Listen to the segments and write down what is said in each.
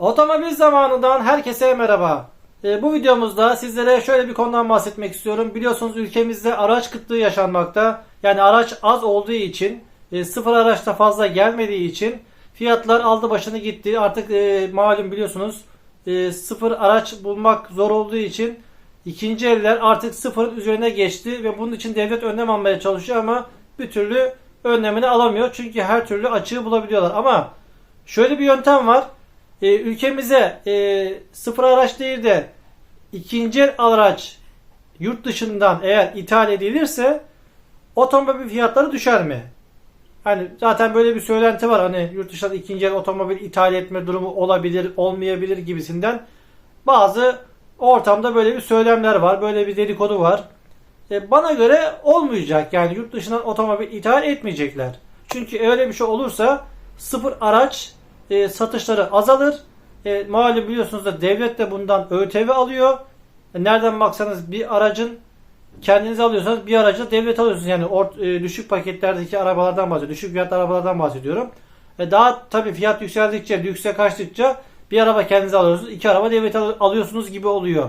Otomobil zamanından herkese merhaba. Ee, bu videomuzda sizlere şöyle bir konudan bahsetmek istiyorum. Biliyorsunuz ülkemizde araç kıtlığı yaşanmakta. Yani araç az olduğu için, e, sıfır araçta fazla gelmediği için fiyatlar aldı başını gitti. Artık e, malum biliyorsunuz e, sıfır araç bulmak zor olduğu için ikinci eller artık sıfırın üzerine geçti ve bunun için devlet önlem almaya çalışıyor ama bir türlü önlemini alamıyor. Çünkü her türlü açığı bulabiliyorlar. Ama şöyle bir yöntem var. E, ülkemize e, sıfır araç değil de ikinci araç yurt dışından eğer ithal edilirse otomobil fiyatları düşer mi? Hani zaten böyle bir söylenti var. Hani yurt dışından ikinci el otomobil ithal etme durumu olabilir, olmayabilir gibisinden. Bazı ortamda böyle bir söylemler var. Böyle bir dedikodu var. E, bana göre olmayacak. Yani yurt dışından otomobil ithal etmeyecekler. Çünkü öyle bir şey olursa sıfır araç e, satışları azalır. E, malum biliyorsunuz da devlet de bundan ÖTV alıyor. E, nereden baksanız bir aracın kendiniz alıyorsanız bir aracı devlet alıyorsunuz. Yani ort, e, düşük paketlerdeki arabalardan bahsediyorum. Düşük fiyatlı arabalardan bahsediyorum. E, daha tabii fiyat yükseldikçe, lükse kaçtıkça bir araba kendinize alıyorsunuz. iki araba devlet al- alıyorsunuz gibi oluyor.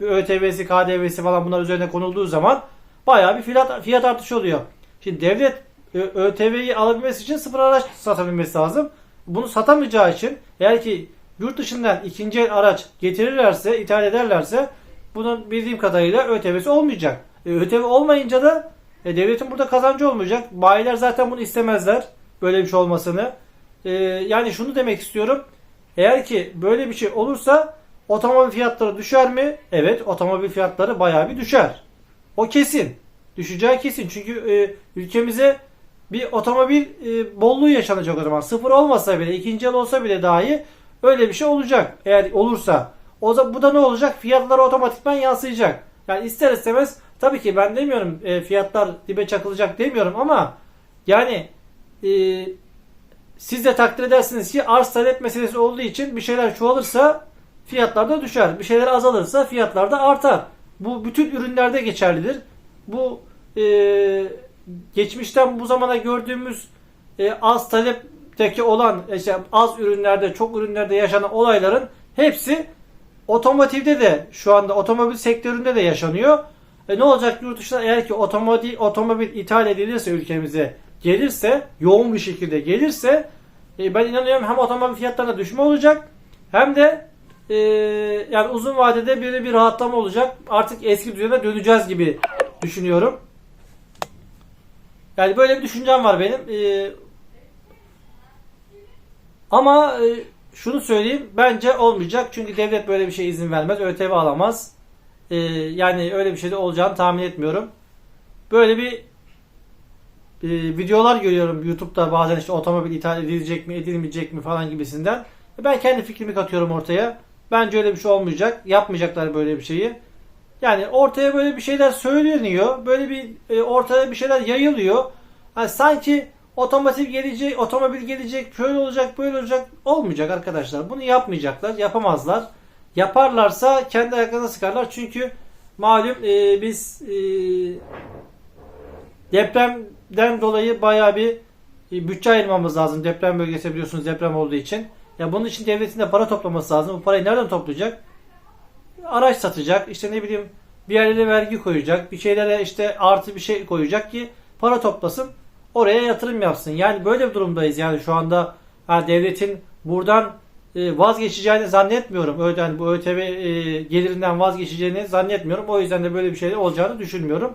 Bir ÖTV'si, KDV'si falan bunlar üzerine konulduğu zaman bayağı bir fiyat, fiyat artışı oluyor. Şimdi devlet Ö- ÖTV'yi alabilmesi için sıfır araç satabilmesi lazım. Bunu satamayacağı için eğer ki yurt dışından ikinci el araç getirirlerse, ithal ederlerse bunun bildiğim kadarıyla ÖTV'si olmayacak. E, ÖTV olmayınca da e, devletin burada kazancı olmayacak. Bayiler zaten bunu istemezler. Böyle bir şey olmasını. E, yani şunu demek istiyorum. Eğer ki böyle bir şey olursa otomobil fiyatları düşer mi? Evet otomobil fiyatları bayağı bir düşer. O kesin. Düşeceği kesin. Çünkü e, ülkemize bir otomobil e, bolluğu yaşanacak o zaman. Sıfır olmasa bile, ikinci el olsa bile dahi öyle bir şey olacak. Eğer olursa. O zaman bu da ne olacak? Fiyatlara otomatikman yansıyacak. Yani ister istemez tabii ki ben demiyorum e, fiyatlar dibe çakılacak demiyorum ama yani e, siz de takdir edersiniz ki arz talep meselesi olduğu için bir şeyler çoğalırsa fiyatlar da düşer. Bir şeyler azalırsa fiyatlar da artar. Bu bütün ürünlerde geçerlidir. Bu e, geçmişten bu zamana gördüğümüz e, az talepteki olan işte az ürünlerde çok ürünlerde yaşanan olayların hepsi otomotivde de şu anda otomobil sektöründe de yaşanıyor. E ne olacak yurt dışına eğer ki otomobil, otomobil ithal edilirse ülkemize gelirse yoğun bir şekilde gelirse e, ben inanıyorum hem otomobil fiyatlarında düşme olacak hem de e, yani uzun vadede bir bir rahatlama olacak. Artık eski düzene döneceğiz gibi düşünüyorum. Yani böyle bir düşüncem var benim. E, ama e, şunu söyleyeyim bence olmayacak. Çünkü devlet böyle bir şey izin vermez. ÖTV alamaz. E, yani öyle bir şey de olacağını tahmin etmiyorum. Böyle bir e, videolar görüyorum YouTube'da bazen işte otomobil ithal edilecek mi edilmeyecek mi falan gibisinden. Ben kendi fikrimi katıyorum ortaya. Bence öyle bir şey olmayacak. Yapmayacaklar böyle bir şeyi. Yani ortaya böyle bir şeyler söyleniyor. Böyle bir e, ortaya bir şeyler yayılıyor. Yani sanki otomotiv gelecek, otomobil gelecek, şöyle olacak, böyle olacak. Olmayacak arkadaşlar. Bunu yapmayacaklar, yapamazlar. Yaparlarsa kendi ayaklarına sıkarlar. Çünkü malum e, biz e, depremden dolayı bayağı bir e, bütçe ayırmamız lazım. Deprem bölgesi biliyorsunuz deprem olduğu için. Ya bunun için devletin de para toplaması lazım. Bu parayı nereden toplayacak? Araç satacak. işte ne bileyim bir yerlere vergi koyacak. Bir şeylere işte artı bir şey koyacak ki para toplasın. Oraya yatırım yapsın. Yani böyle bir durumdayız. Yani şu anda ha, devletin buradan e, vazgeçeceğini zannetmiyorum. Öyle yani bu ÖTV e, gelirinden vazgeçeceğini zannetmiyorum. O yüzden de böyle bir şey olacağını düşünmüyorum.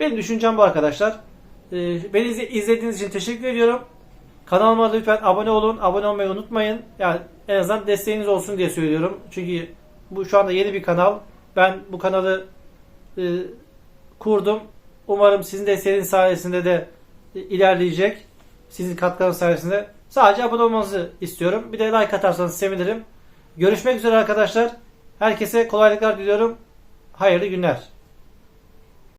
Benim düşüncem bu arkadaşlar. E, beni izle- izlediğiniz için teşekkür ediyorum. Kanalıma lütfen abone olun. Abone olmayı unutmayın. Yani en azından desteğiniz olsun diye söylüyorum. Çünkü bu şu anda yeni bir kanal. Ben bu kanalı e, kurdum. Umarım sizin desteğiniz sayesinde de e, ilerleyecek. Sizin katkınız sayesinde. Sadece abone olmanızı istiyorum. Bir de like atarsanız sevinirim. Görüşmek üzere arkadaşlar. Herkese kolaylıklar diliyorum. Hayırlı günler.